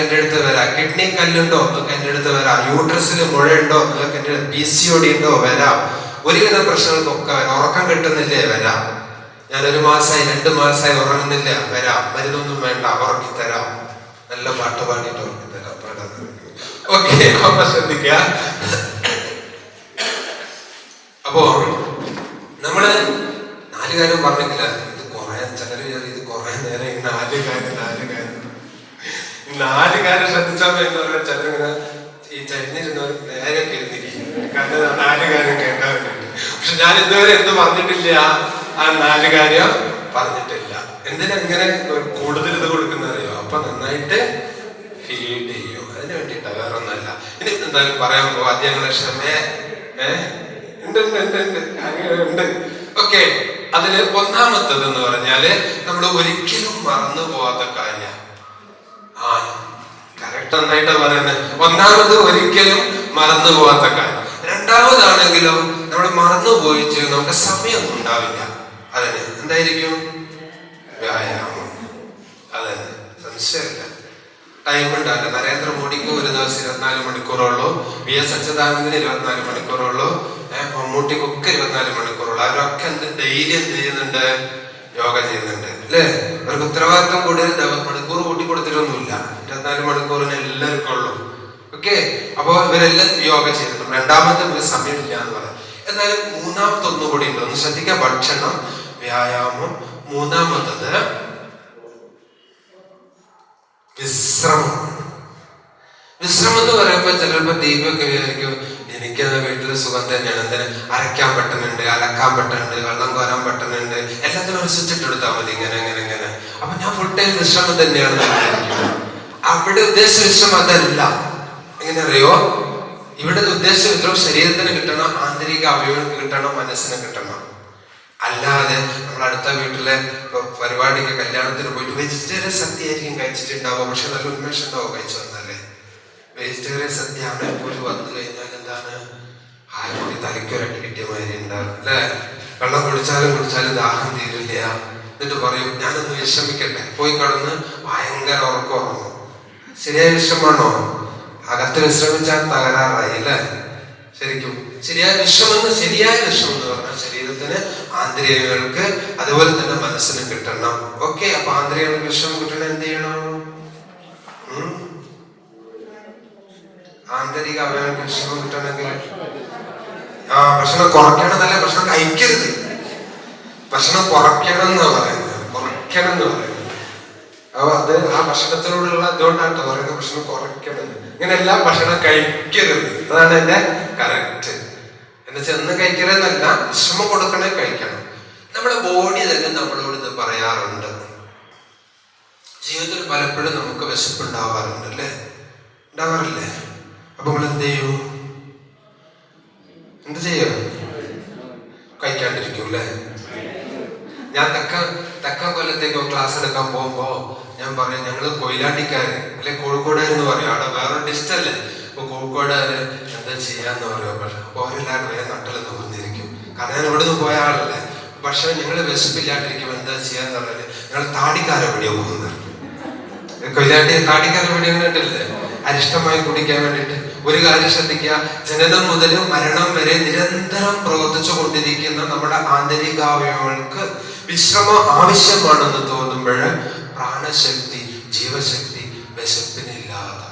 എന്റെ അടുത്ത് വരാം. കിഡ്നി കല്ലുണ്ടോ? നിങ്ങൾക്ക് എന്റെ അടുത്ത് വരാം. യൂട്രസിൽ മുഴയുണ്ടോ? നിങ്ങൾക്ക് എന്റെ പി സി ഒ ഡി ഉണ്ടോ? വരാം. ഒരുവിധ പ്രശ്നങ്ങൾക്കൊക്കെ വരാം. ഉറക്കം കിട്ടുന്നില്ലേ? വരാം. ഞാൻ ഒരു മാസമായി രണ്ട് മാസമായി ഉറങ്ങുന്നില്ല. വരാം. മരുന്നൊന്നും വേണ്ട. ഉറക്കി തരാം. നല്ല പാട്ട് പാടിയിട്ട് ഉറക്കി തരാം. ഓക്കെ അപ്പൊ ശ്രദ്ധിക്കുക അപ്പോ നമ്മൾ നാല് കാര്യം പറഞ്ഞിട്ടില്ല. ഇത് കുറെ ചിലര് ഇത് കുറെ നേരം നാല് കാര്യം നാല് കാര്യം. നാല് ശ്രദ്ധിച്ചാൽ എന്ന് പറഞ്ഞാൽ ചിലരിങ്ങനെ ഈ ചരിഞ്ഞിരുന്നവർ നേരെ ഇരുന്നിരിക്കും ആ നാല് കാര്യം കേൾക്കാൻ പക്ഷെ ഞാൻ ഇതുവരെ എന്ത് പറഞ്ഞിട്ടില്ല. ആ നാല് കാര്യം പറഞ്ഞിട്ടില്ല. എന്തിനാ ഇങ്ങനെ കൂടുതൽ ഇത് കൊടുക്കുന്നറിയോ അപ്പൊ നന്നായിട്ട് ഫീഡ് ചെയ്യോ. അതിന് വേണ്ടിയിട്ടാ വേറെ ഒന്നല്ല ഇനി എന്തായാലും പറയാൻ പോവാ ആദ്യം ഞങ്ങളെ ക്ഷമേ ഉണ്ട് ഉണ്ട് ഓക്കെ. അതിൽ ഒന്നാമത്തത് എന്ന് പറഞ്ഞാൽ നമ്മൾ ഒരിക്കലും മറന്നു പോവാത്ത കാര്യം. നന്നായിട്ടാ പറയുന്നത്. ഒന്നാമത് ഒരിക്കലും മറന്നു പോവാത്ത കാര്യം. രണ്ടാമതാണെങ്കിലും നമ്മൾ മറന്നു പോയിച്ച് നമുക്ക് സമയമൊന്നും ഉണ്ടാവില്ല. അതിന് എന്തായിരിക്കും? വ്യായാമം. അതന്നെ. സംശയമില്ല. ടൈം ഉണ്ടാവില്ല. നരേന്ദ്രമോദിക്ക് ഒരു ദിവസം ഇരുപത്തിനാല് മണിക്കൂറുള്ളൂ വി എസ് അച്യുതാനന്ദന് ഇരുപത്തിനാല് മണിക്കൂറുള്ളൂ മമ്മൂട്ടിക്കൊക്കെ ഇരുപത്തിനാല് മണിക്കൂറുള്ളൂ അവരൊക്കെ എന്ത് ഡെയിലി എന്ത് ചെയ്യുന്നുണ്ട്? യോഗ ചെയ്യുന്നുണ്ട്. അല്ലേ? അവർക്ക് ഉത്തരവാദിത്വം കൂടുതൽ മണിക്കൂർ കൂട്ടി കൊടുത്തിട്ടൊന്നുമില്ല ഇരുപത്തിനാല് മണിക്കൂറിന് എല്ലാവർക്കും ഉള്ളൂ. ഓക്കെ അപ്പോൾ ഇവരെല്ലാം യോഗ ചെയ്തിട്ടുണ്ട് രണ്ടാമത്തെ ഒരു സമയമില്ല എന്ന് പറയാം. എന്നാലും മൂന്നാമത്തെ ഒന്നുകൂടി ഉണ്ട്. ഒന്ന് ശ്രദ്ധിക്കുക ഭക്ഷണം വ്യായാമം. മൂന്നാമത്തത് വിശ്രമം. വിശ്രമം എന്ന് പറയുമ്പോൾ ചിലപ്പോൾ ദീപൊക്കെ വിചാരിക്കും എനിക്ക് വീട്ടിൽ സുഖം തന്നെയാണ്. എന്തിന്? അരയ്ക്കാൻ പറ്റുന്നുണ്ട് അലക്കാൻ പറ്റുന്നുണ്ട് വെള്ളം കോരാൻ പറ്റുന്നുണ്ട്. എല്ലാത്തിനും ഒരു സ്വിച്ചിട്ട് ഇട്ടെടുത്താൽ മതി. ഇങ്ങനെ ഇങ്ങനെ ഇങ്ങനെ. അപ്പൊ ഞാൻ ഫുൾ ടൈം വിശ്രമം തന്നെയാണ്. അവിടെ ഉദ്ദേശം വിശ്രമം അതല്ല. എങ്ങനെ അറിയോ ഇവിടെ ഉദ്ദേശം വിശ്രമം ശരീരത്തിന് കിട്ടണം ആന്തരിക അവയവങ്ങൾക്ക് കിട്ടണം മനസ്സിന് കിട്ടണം. അല്ലാതെ നമ്മൾ അടുത്ത വീട്ടിലെ പരിപാടിക്ക് കല്യാണത്തിന് പോയിട്ട് വെജിറ്റേറിയൻ സദ്യ ആയിരിക്കും കഴിച്ചിട്ടുണ്ടാവുക. പക്ഷെ നല്ല ഉന്മേഷം ഉണ്ടാവും കഴിച്ചു വന്നാലേ. വെജിറ്റേറിയൻ സദ്യ അവിടെ പോയി വന്നു കഴിഞ്ഞാൽ എന്താണ്? ആരോഗ്യ തലയ്ക്കൊരട്ടി കിട്ടിയ മാതിരി ഉണ്ടാവും അല്ലേ? വെള്ളം കുടിച്ചാലും കുടിച്ചാലും ദാഹം തീരില്ല. എന്നിട്ട് പറയും ഞാനൊന്ന് വിഷമിക്കട്ടെ. പോയി കടന്ന് ഭയങ്കര ഉറക്കം ഉറങ്ങും. ശരിയായ വിഷമാണോ അകത്ത് വിശ്രമിച്ചാൽ തകരാറായി അല്ലേ? ശരിക്കും ശരിയായ വിഷമെന്ന് ശരിയായ വിശ്രമം എന്ന് പറഞ്ഞാൽ ശരീരത്തിന് ആന്തരികങ്ങൾക്ക് അതുപോലെ തന്നെ മനസ്സിന് കിട്ടണം. ഓക്കെ അപ്പൊ ആന്തരികങ്ങൾക്ക് വിശ്രമം കിട്ടണം എന്ത് ചെയ്യണം? ആന്തരിക അവയവങ്ങൾക്ക് വിശ്രമം കിട്ടണമെങ്കിൽ? ആ ഭക്ഷണം കുറയ്ക്കണം എന്നല്ല ഭക്ഷണം കഴിക്കരുത്. ഭക്ഷണം കുറയ്ക്കണം എന്ന് പറയുന്നത്? കുറയ്ക്കണം എന്ന് പറയുന്നത്. അപ്പൊ അത് ആ ഭക്ഷണത്തിനോടുള്ള ഇതുകൊണ്ടാണ് ട്ടോ പറയുന്നത് ഭക്ഷണം കുറയ്ക്കണത്. എന്ന്. ഇങ്ങനെ എല്ലാം ഭക്ഷണം കഴിക്കരുത്. അതാണ് എന്റെ കറക്റ്റ്. എന്ന് വെച്ചാൽ എന്ന് കഴിക്കരുതെന്നല്ല വിശ്രമം കൊടുക്കണേ കഴിക്കണം. നമ്മുടെ ബോഡി തന്നെ നമ്മളോട് ഇത് പറയാറുണ്ട്. ജീവിതത്തിൽ പലപ്പോഴും നമുക്ക് വിശപ്പ് ഉണ്ടാവാറുണ്ട് അല്ലേ? ഉണ്ടാവാറില്ലേ? അപ്പൊ നമ്മൾ എന്ത് ചെയ്യൂ? എന്ത് ചെയ്യും? കഴിക്കാണ്ടിരിക്കും അല്ലേ? ഞാൻ തക്ക തക്ക കൊല്ലത്തേക്ക് ക്ലാസ് എടുക്കാൻ പോകുമ്പോ ഞാൻ പറയും ഞങ്ങൾ കൊയിലാണ്ടിക്കാര് അല്ലെ കോഴിക്കോടുകാരെന്ന് പറയും. അവിടെ വേറെ ഡിസ്റ്റല്ലേ അപ്പൊ കോഴിക്കോടുകാര് എന്താ ചെയ്യാന്ന് പറയും. പക്ഷെ അപ്പൊ അവരെല്ലാവരും വേറെ നട്ടലെന്ന് വന്നിരിക്കും കാരണം ഞാൻ ഇവിടുന്ന് പോയ ആളല്ലേ. പക്ഷെ ഞങ്ങൾ വിശപ്പില്ലാണ്ടിരിക്കും. എന്താ ചെയ്യാന്ന് പറഞ്ഞാൽ ഞങ്ങൾ താടിക്കാരെ എവിടെയോ പോകുന്നത് കൊയിലാണ്ടി താടിക്കാരെ എവിടെയോ കണ്ടില്ലേ അരിഷ്ടമായി കുടിക്കാൻ വേണ്ടിട്ട് ഒരു കാര്യം ശ്രദ്ധിക്കുക. ജനനം മുതൽ മരണം വരെ നിരന്തരം പ്രവർത്തിച്ചു കൊണ്ടിരിക്കുന്ന നമ്മുടെ ആന്തരികാവയവങ്ങൾക്ക് വിശ്രമം ആവശ്യമാണെന്ന് തോന്നുമ്പോൾ പ്രാണശക്തി ജീവശക്തി വിശപ്പിനില്ലാതെ